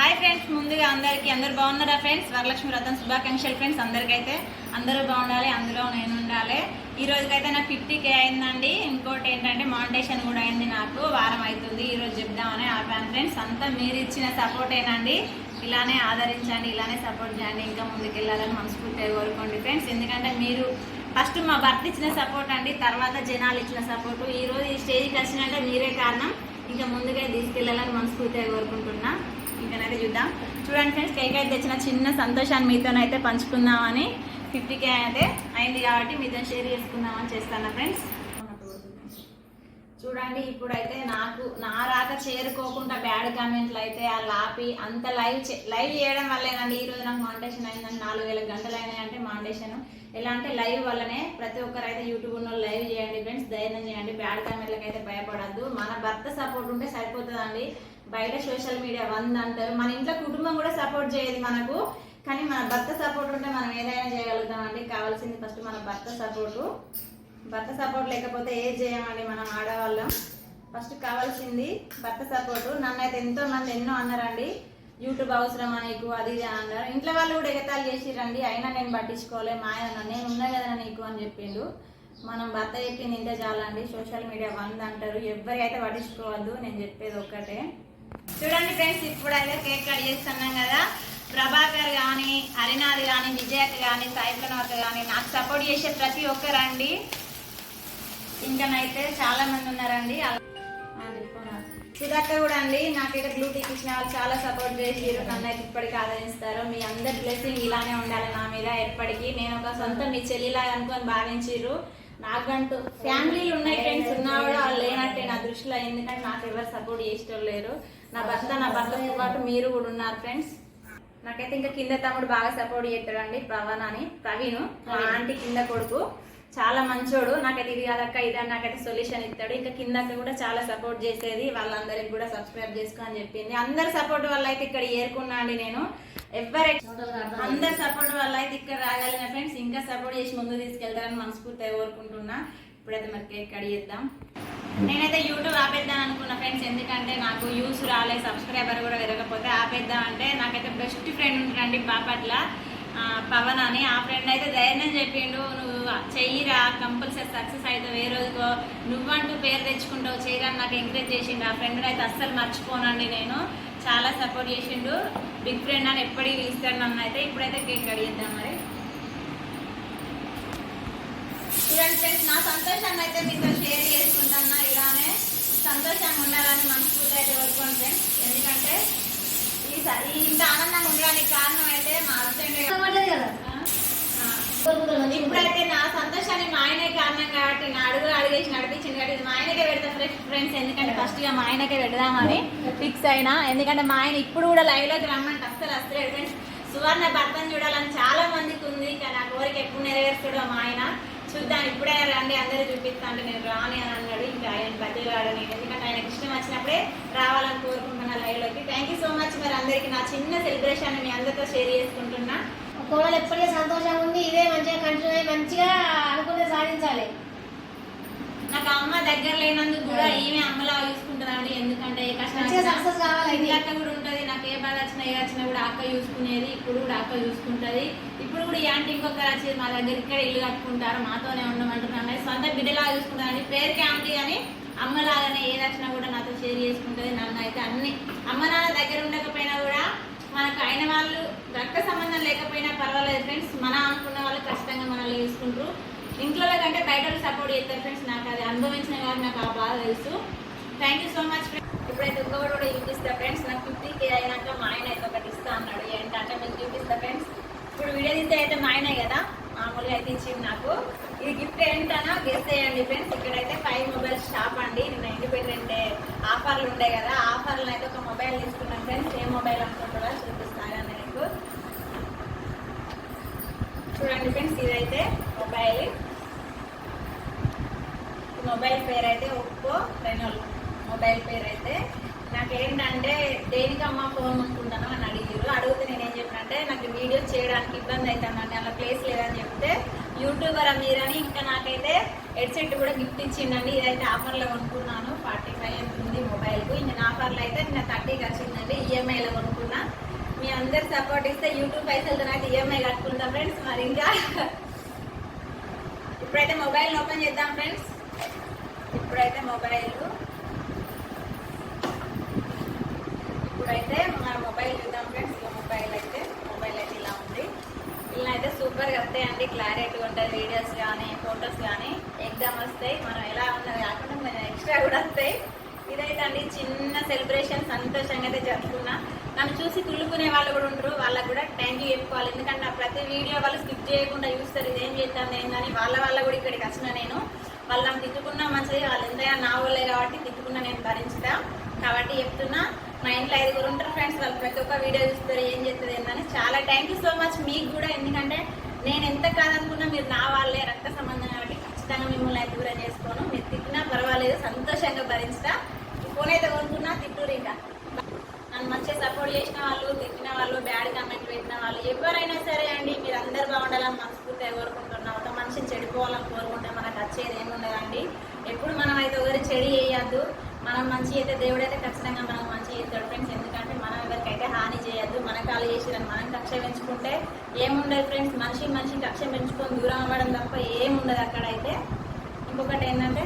Hi friends ముందుగా అందరికీ అందరు బాగున్నారా ఫ్రెండ్స్ వరలక్ష్మి రథం శుభాకాంక్షలు ఫ్రెండ్స్ అందరికైతే అందరూ బాగుండాలి అందులో నేను ఉండాలి. ఈ రోజుకైతే నాకు ఫిఫ్టీ కే అయిందండి. ఇంకోటి ఏంటంటే మానిటేషన్ కూడా అయింది నాకు. వారం అవుతుంది ఈ రోజు చెప్దామని ఆపాను ఫ్రెండ్స్ అంతా మీరు ఇచ్చిన సపోర్టేనండి ఇలానే ఆదరించండి ఇలానే సపోర్ట్ చేయండి. ఇంకా ముందుకు వెళ్ళాలని మనస్ఫూర్తిగా కోరుకోండి ఫ్రెండ్స్ ఎందుకంటే మీరు ఫస్ట్ మా భర్త ఇచ్చిన సపోర్ట్ అండి తర్వాత జనాలు ఇచ్చిన సపోర్టు ఈ రోజు ఈ స్టేజ్కి వచ్చినంటే మీరే కారణం. ఇంకా ముందుగా తీసుకెళ్ళాలని మనస్ఫూర్తిగా కోరుకుంటున్నా. ఇంకనైతే చూద్దాం. చూడండి ఫ్రెండ్స్ కేక్ అయితే తెచ్చిన చిన్న సంతోషాన్ని మీతోనైతే పంచుకుందామని ఫిఫ్టీ కే అయితే అయింది కాబట్టి మీతో షేర్ చేసుకుందామని చేస్తాను ఫ్రెండ్స్. చూడండి ఇప్పుడైతే నాకు నా రాక చేరుకోకుండా బ్యాడ్ కామెంట్లు అయితే ఆ లాపి అంత లైవ్ లైవ్ చేయడం వల్లేనండి. ఈ రోజు నాకు మాండేషన్ అయిందండి నాలుగు వేల గంటలు అయినాయి అంటే ఎలా అంటే లైవ్ వల్లనే ప్రతి ఒక్కరు అయితే యూట్యూబ్ ఉన్న లైవ్ చేయండి ఫ్రెండ్స్ ధైర్యం చేయండి. బ్యాడ్ కామెంట్లకు అయితే భయపడద్దు. మన భర్త సపోర్ట్ ఉంటే సరిపోతుందండి. బయట సోషల్ మీడియా వంద అంటారు. మన ఇంట్లో కుటుంబం కూడా సపోర్ట్ చేయదు మనకు. కానీ మన భర్త సపోర్ట్ ఉంటే మనం ఏదైనా చేయగలుగుతామండి. కావాల్సింది ఫస్ట్ మన భర్త సపోర్టు. భర్త సపోర్ట్ లేకపోతే ఏం చేయమండి మనం ఆడవాళ్ళం. ఫస్ట్ కావాల్సింది భర్త సపోర్ట్. నన్ను అయితే ఎంతో మంది ఎన్నో అన్నారండి. యూట్యూబ్ అవసరమా నీకు? అది ఇది అన్నారు. ఇంట్లో వాళ్ళు కూడా ఎగతాలు చేసిరండి అయినా నేను పట్టించుకోలే. మా ఆయన నేను ఉన్నా కదా నీకు? అని చెప్పిండు. మనం భర్త చెప్పింది ఇంటే చాలండి. సోషల్ మీడియా వంద అంటారు. ఎవరికైతే పట్టించుకోవద్దు. నేను చెప్పేది ఒక్కటే. చూడండి ఫ్రెండ్స్ ఇప్పుడైతే కేక్ కట్ చేస్తున్నాం కదా. ప్రభాకర్ కానీ హరినాథ్ కానీ విజయక్ కానీ సాయిప్రనాథ్ కానీ నాకు సపోర్ట్ చేసే ప్రతి ఒక్కరండి. ఇంకనైతే చాలా మంది ఉన్నారండి. అలా- సుధాక కూడా అండి నాకైతే బ్లూ టిక్ ఇచ్చిన వాళ్ళు చాలా సపోర్ట్ చేసిరు నన్ను అయితే ఇప్పటికీ ఆదరిస్తారు. మీ అందరి బ్లెస్సింగ్ ఇలానే ఉండాలి నా మీద ఎప్పటికీ. నేను ఒక సొంత మీ చెల్లిలాగా అనుకొని భావించిర్రు. నాకంటూ ఫ్యామిలీలు ఉన్నాయి ఫ్రెండ్స్ ఉన్నా కూడా వాళ్ళు లేనట్టే నా దృష్టిలో ఎందుకంటే నాకు ఎవరు సపోర్ట్ చేసేటోళ్ళు లేరు. నా భర్త నా భర్తతో పాటు మీరు కూడా ఉన్నారు ఫ్రెండ్స్ నాకైతే ఇంకా కింద తమ్ముడు బాగా సపోర్ట్ చేస్తాడండి పవన్ అని ప్రవీణ్ మా ఆంటీ కింద కొడుకు. చాలా మంచోడు. నాకైతే ఇది కాదక్క ఇది నాకైతే సొల్యూషన్ ఇస్తాడు. ఇంకా కిందకి కూడా చాలా సపోర్ట్ చేసేది. వాళ్ళందరికి కూడా సబ్స్క్రైబ్ చేసుకో అని చెప్పింది. అందరి సపోర్ట్ వల్ల అయితే ఇక్కడ ఏరుకున్నా అండి నేను. ఎవరై అందరి సపోర్ట్ వల్ల అయితే ఇక్కడ రాగలిగిన ఫ్రెండ్స్ ఇంకా సపోర్ట్ చేసి ముందు తీసుకెళ్తారని మనస్ఫూర్తిగా కోరుకుంటున్నా. ఇప్పుడైతే మరి కేక్ కడి చేద్దాం. నేనైతే యూట్యూబ్ ఆపేద్దాం అనుకున్న ఫ్రెండ్స్ ఎందుకంటే నాకు యూస్ రాలే సబ్స్క్రైబర్ కూడా పెరగకపోతే ఆపేద్దాం అంటే నాకైతే బెస్ట్ ఫ్రెండ్ ఉంటాడండి బాపట్ల. పవన్ అని. ఆ ఫ్రెండ్ అయితే ధైర్యం చెప్పిండు నువ్వు చెయ్యిరా కంపల్సరీ సక్సెస్ అవుతావు ఏ రోజుకో. నువ్వంటూ పేరు తెచ్చుకుంటావు చేయరా నాకు ఎంకరేజ్ చేసిండు. ఆ ఫ్రెండ్ అయితే అస్సలు మర్చిపోనండి నేను. చాలా సపోర్ట్ చేసిండు. బిగ్ ఫ్రెండ్ అని ఎప్పటికీ పిలుస్తాడు నన్ను అయితే. ఇప్పుడైతే కేక్ అడిగిద్దాం మరి. చూడండి ఫ్రెండ్స్ నా సంతోషాన్ని అయితే మీతో షేర్ చేసుకుంటున్నా. ఇలానే సంతోషంగా ఉండాలని మనస్ఫూర్తి అయితే కోరుకోండి ఫ్రెండ్స్ ఎందుకంటే ఈ ఇంత ఆనందంగా ఉండడానికి కారణం అయితే మా హస్బెండ్ ఇప్పుడైతే సంతోషాన్ని మా ఆయనే కారణం కాబట్టి నా అడుగు అడిగేసి నడిపించింది కాబట్టి ఇది మా ఆయనకే పెడతా ఫ్రెష్ ఫ్రెండ్స్. ఎందుకంటే ఫస్ట్గా మా ఆయనకే పెడదామని ఫిక్స్ అయినా. ఎందుకంటే మా ఆయన ఇప్పుడు కూడా లైవ్లోకి రమ్మంటే అస్సలు అస్సలేడు ఫ్రెండ్స్. సువర్ణ భర్తను చూడాలని చాలా మందికి ఉంది కానీ ఆ కోరిక ఎప్పుడు నెరవేర్చుడు మా ఆయన. చూద్దాం ఇప్పుడే రండి అందరూ చూపిస్తాను నేను రాని అని అన్నాడు. ఇంకా ఆయన బతిలాడు నేను. ఎందుకంటే ఆయనకి ఇష్టం వచ్చినప్పుడే రావాలని కోరుకుంటున్నా లైవ్లోకి. థ్యాంక్ యూ సో మచ్ మరి అందరికీ. నా చిన్న సెలబ్రేషన్ మీ అందరితో షేర్ చేసుకుంటున్నా. కోడలు ఎప్పటికీ సంతోషంగా ఉంది ఇదే మంచిగా కంటిన్యూ అయ్యి మంచిగా అనుకునే సాధించాలి. నాకు అమ్మ దగ్గర లేనందుకు కూడా ఈమె అమ్మలా చూసుకుంటుందండి. ఎందుకంటే ఏ సక్సెస్ కావాలి అక్క కూడా ఉంటది. నాకు ఏ బాధ వచ్చినా ఏ వచ్చినా కూడా అక్క చూసుకునేది ఇప్పుడు కూడా అక్క చూసుకుంటది. ఇప్పుడు కూడా ఈ ఆంటీ ఇంకొకరు వచ్చేది మా దగ్గర ఇక్కడ ఇల్లు కట్టుకుంటారు. మాతోనే ఉండమంటున్నాను. సొంత బిడ్డలా చూసుకుంటారని పేరుకి ఆంటీ అని అమ్మలాగానే ఏది వచ్చినా కూడా నాతో షేర్ చేసుకుంటది. నన్ను అయితే అన్ని అమ్మ నాన్న దగ్గర ఉండకపోయినా కూడా మనకు అయిన వాళ్ళు రక్త సంబంధం లేకపోయినా పర్వాలేదు ఫ్రెండ్స్ మన అనుకున్న వాళ్ళు కష్టంగా మనల్ని చూసుకుంటారు ఇంట్లో కంటే బయట సపోర్ట్ చేస్తారు ఫ్రెండ్స్ నాకు అది అనుభవించిన కానీ నాకు ఆ బాధ తెలుసు. థ్యాంక్ యూ సో మచ్ ఇప్పుడైతే ఇంకొకటి కూడా చూపిస్తా ఫ్రెండ్స్ నాకు ఫిఫ్టీ కే అయినాక మా ఆయన అయితే ఒకటి ఇస్తా అన్నాడు. ఏంటంటే మీకు చూపిస్తా ఫ్రెండ్స్ ఇప్పుడు వీడియో తీస్తే అయితే మా ఆయనే కదా? మామూలుగా అయితే ఇచ్చింది నాకు. ఈ గిఫ్ట్ ఏంటనో గెస్ చేయండి ఫ్రెండ్స్ ఇక్కడైతే ఫైవ్ మొబైల్ షాప్ అండి. నిన్న ఇండిపెండెంట్ ఆఫర్లు ఉండే కదా ఆఫర్లు అయితే ఒక మొబైల్ తీసుకున్నాను ఫ్రెండ్స్ ఏ మొబైల్ అనుకుంటారో చూపిస్తాను మీకు చూడండి ఫ్రెండ్స్ ఇదైతే మొబైల్ ఈ మొబైల్ పేరు అయితే ఒప్పో రెనోల్. మొబైల్ పేరు అయితే నాకేంటంటే దేనికమ్మా ఫోన్ అనుకుంటాను అని అడిగారు అడిగితే నేను ఏం చెప్పినంటే నాకు వీడియో చేయడానికి ఇబ్బంది అవుతుందండి అలా ప్లేస్ లేదని చెప్తే యూట్యూబర్ మీరని ఇంకా నాకైతే హెడ్సెట్ కూడా గిఫ్ట్ ఇచ్చిందండి ఇదైతే ఆఫర్లో కొనుక్కున్నాను. ఫార్టీ ఫైవ్ ఉంది మొబైల్కు. ఇంకా నా ఆఫర్లో అయితే నిన్న థర్టీకి వచ్చిందండి ఈఎంఐలో కొనుక్కున్నాను మీ అందరు సపోర్ట్ ఇస్తే యూట్యూబ్ పైసలతో అయితే ఈఎంఐ కట్టుకుంటాం ఫ్రెండ్స్. మరి ఇంకా ఇప్పుడైతే మొబైల్ ఓపెన్ చేద్దాం ఫ్రెండ్స్. ఇప్పుడైతే మొబైల్. ఇప్పుడైతే మన మొబైల్ చూద్దాం ఫ్రెండ్స్. ఇక మొబైల్ అయితే మొబైల్ అయితే ఇలా ఉంది. ఇలా అయితే సూపర్గా వస్తాయండి. క్లారిటీ ఉంటుంది వీడియోస్ కానీ ఫొటోస్ కానీ ఎగ్జామ్ వస్తాయి. మనం ఎలా ఉన్నది కాకుండా కొంచెం ఎక్స్ట్రా కూడా వస్తాయి. ఇదైతే అండి చిన్న సెలబ్రేషన్ సంతోషంగా అయితే జరుపుకున్నా. నన్ను చూసి కుళ్ళుకునే వాళ్ళు కూడా ఉంటారు వాళ్ళకు కూడా థ్యాంక్ యూ చెప్పుకోవాలి. ఎందుకంటే నా ప్రతి వీడియో వాళ్ళు స్కిప్ చేయకుండా చూస్తారు. ఇదేం చేద్దాం కానీ వాళ్ళ వల్ల కూడా ఇక్కడికి వచ్చిన నేను. వాళ్ళు నాకు తిట్టుకున్నా మంచిది వాళ్ళు ఎంతైనా నా వాళ్ళే కాబట్టి తిట్టుకున్నా నేను భరించుతా కాబట్టి చెప్తున్నా మా ఇంట్లో ఐదుగురు ఉంటారు ఫ్రెండ్స్ వాళ్ళు ప్రతి ఒక్క వీడియో చూస్తారు ఏం చేస్తుంది ఏంటని చాలా థ్యాంక్ యూ సో మచ్ మీకు కూడా. ఎందుకంటే నేను ఎంత కాదనుకున్నా మీరు నా వాళ్ళే రక్త సంబంధం కాబట్టి ఖచ్చితంగా మిమ్మల్ని ఐదుగురం దూరం చేసుకోను. మీరు తిట్టినా పర్వాలేదు సంతోషంగా భరించుతా ఫోన్ అయితే కొనుక్కున్నా తిట్టురు ఇంకా నన్ను మంచిగా సపోర్ట్ చేసిన వాళ్ళు తిట్టిన వాళ్ళు బ్యాడ్ కామెంట్ పెట్టిన వాళ్ళు ఎవరైనా సరే అండి మీరు అందరు బాగుండాలని మనస్ఫూర్తిగా కోరుకుంటున్నా ఒక మనిషిని చెడిపోవాలని కోరుకుంటే మనకు వచ్చేది ఏముండదండి ఎప్పుడు మనం అయితే ఒకరి చెడి చేయొద్దు. మనం మంచి అయితే దేవుడైతే ఖచ్చితంగా మనం మంచి చేస్తాడు ఫ్రెండ్స్ ఎందుకంటే మనం ఎవరికైతే హాని చేయొద్దు మన కాలు చేసిరని మనం కక్ష పెంచుకుంటే ఏముండదు ఫ్రెండ్స్ మనిషి మనిషి కక్ష పెంచుకొని దూరం అవ్వడం తప్ప ఏముండదు అక్కడైతే. ఇంకొకటి ఏంటంటే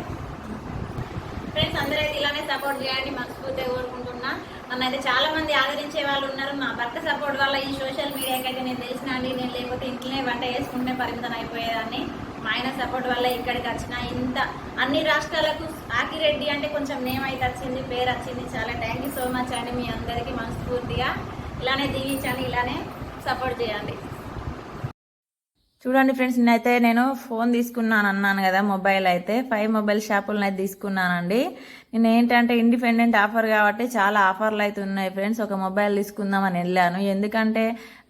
ఫ్రెండ్స్ అందరైతే ఇలానే సపోర్ట్ చేయండి. మనస్ఫూర్తిగా కోరుకుంటున్నా. నన్ను అయితే చాలా మంది ఆదరించే వాళ్ళు ఉన్నారు. నా భర్త సపోర్ట్ వల్ల ఈ సోషల్ మీడియాకి అయితే నేను తెలిసిన అండి. నేను లేకపోతే ఇంట్లోనే వంట చేసుకుంటే పరిమితం అయిపోయేదాన్ని. మా ఆయన సపోర్ట్ వల్ల ఇక్కడికి వచ్చిన ఇంత అన్ని రాష్ట్రాలకు ఆకిరెడ్డి అంటే కొంచెం నేమ్ అయితే వచ్చింది పేరు వచ్చింది. చాలా థ్యాంక్ యూ సో మచ్ అండి మీ అందరికీ మనస్ఫూర్తిగా. ఇలానే దీవించండి ఇలానే సపోర్ట్ చేయండి. చూడండి ఫ్రెండ్స్ నేనైతే నేను ఫోన్ తీసుకున్నాను అన్నాను కదా మొబైల్ అయితే. ఫైవ్ మొబైల్ షాపులను అయితే తీసుకున్నానండి. నేను ఏంటంటే ఇండిపెండెంట్ ఆఫర్ కాబట్టి చాలా ఆఫర్లు అయితే ఉన్నాయి ఫ్రెండ్స్. ఒక మొబైల్ తీసుకుందామని వెళ్ళాను. ఎందుకంటే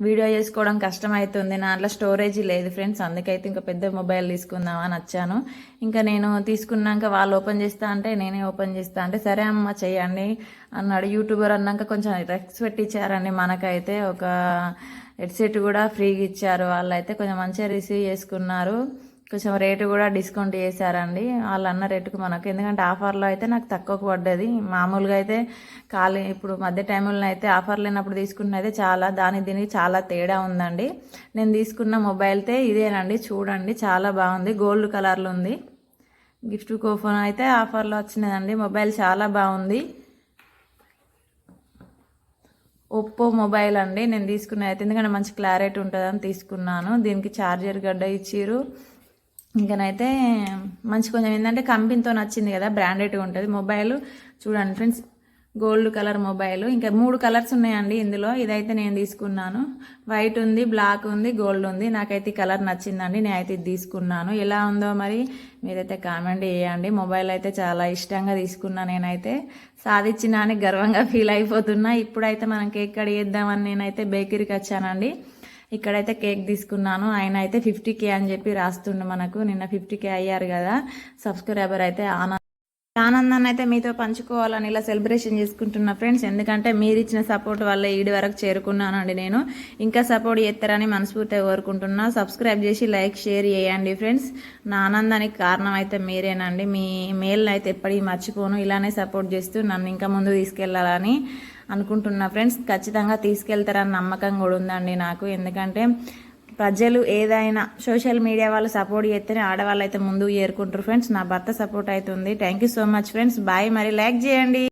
వీడియో చేసుకోవడం కష్టం అవుతుంది నా దాంట్లో స్టోరేజ్ లేదు ఫ్రెండ్స్. అందుకైతే ఇంకా పెద్ద మొబైల్ తీసుకుందామని వచ్చాను. ఇంకా నేను తీసుకున్నాక వాళ్ళు ఓపెన్ చేస్తా అంటే నేనే ఓపెన్ చేస్తా అంటే సరే అమ్మ చెయ్యండి అన్నాడు. యూట్యూబర్ అన్నాక కొంచెం రెస్పెక్ట్ ఇచ్చారండి మనకైతే. ఒక హెడ్సెట్ కూడా ఫ్రీగా ఇచ్చారు. వాళ్ళైతే కొంచెం మంచిగా రిసీవ్ చేసుకున్నారు. కొంచెం రేటు కూడా డిస్కౌంట్ చేశారండి. వాళ్ళు అన్న రేటుకు మనకు ఎందుకంటే ఆఫర్లో అయితే నాకు తక్కువకు పడ్డది. మామూలుగా అయితే ఖాళీ ఇప్పుడు మధ్య టైంలో అయితే ఆఫర్ లేనప్పుడు తీసుకున్న అయితే చాలా దాని దీనికి చాలా తేడా ఉందండి. నేను తీసుకున్న మొబైల్ అయితే ఇదేనండి. చూడండి చాలా బాగుంది. గోల్డ్ కలర్లో ఉంది. గిఫ్ట్ కూపన్ అయితే ఆఫర్లో వచ్చినదండి. మొబైల్ చాలా బాగుంది. ఒప్పో మొబైల్ అండి. నేను తీసుకున్నది అయితే ఎందుకంటే మంచి క్లారిటీ ఉంటుందని తీసుకున్నాను. దీనికి ఛార్జర్ గడ్డ ఇచ్చిర్రు. ఇంకనైతే మంచి కొంచెం ఏంటంటే కంపెనీతో నచ్చింది కదా బ్రాండెడ్గా ఉంటుంది. మొబైల్ చూడండి ఫ్రెండ్స్ గోల్డ్ కలర్ మొబైల్. ఇంకా మూడు కలర్స్ ఉన్నాయండి ఇందులో. ఇదైతే నేను తీసుకున్నాను. వైట్ ఉంది బ్లాక్ ఉంది గోల్డ్ ఉంది. నాకైతే ఈ కలర్ నచ్చిందండి. నేనైతే ఇది తీసుకున్నాను. ఎలా ఉందో మరి మీరైతే కామెంట్ చేయండి. మొబైల్ అయితే చాలా ఇష్టంగా తీసుకున్నా నేనైతే. సాధించిన అని గర్వంగా ఫీల్ అయిపోతున్నా. ఇప్పుడైతే మనం కేక్ కట్ చేద్దామని నేనైతే బేకరీకి వచ్చానండి. ఇక్కడైతే కేక్ తీసుకున్నాను. ఆయన అయితే ఫిఫ్టీ కే అని చెప్పి రాస్తుండు మనకు. నిన్న ఫిఫ్టీ కే అయ్యారు కదా. సబ్స్క్రైబర్ అయితే ఆన్ ఆనందాన్ని అయితే మీతో పంచుకోవాలని ఇలా సెలబ్రేషన్ చేసుకుంటున్నా ఫ్రెండ్స్. ఎందుకంటే మీరు ఇచ్చిన సపోర్ట్ వల్ల ఈడి వరకు చేరుకున్నానండి నేను. ఇంకా సపోర్ట్ చేస్తారని మనస్ఫూర్తిగా కోరుకుంటున్నా. సబ్స్క్రైబ్ చేసి లైక్ షేర్ చేయండి ఫ్రెండ్స్. నా ఆనందానికి కారణం అయితే మీరేనండి. మీ మేల్ని అయితే ఎప్పటికీ మర్చిపోను. ఇలానే సపోర్ట్ చేస్తూ నన్ను ఇంకా ముందు తీసుకెళ్ళాలని అనుకుంటున్నా ఫ్రెండ్స్. ఖచ్చితంగా తీసుకెళ్తారని నమ్మకం కూడా ఉందండి నాకు. ఎందుకంటే ప్రజలు ఏదైనా సోషల్ మీడియా వాళ్ళు సపోర్ట్ చేస్తేనే ఆడవాళ్ళు అయితే ముందుకు చేరుకుంటారు. ఫ్రెండ్స్ నా భర్త సపోర్ట్ అవుతుంది. Thank you so much friends. Bye. మరి లైక్ చేయండి.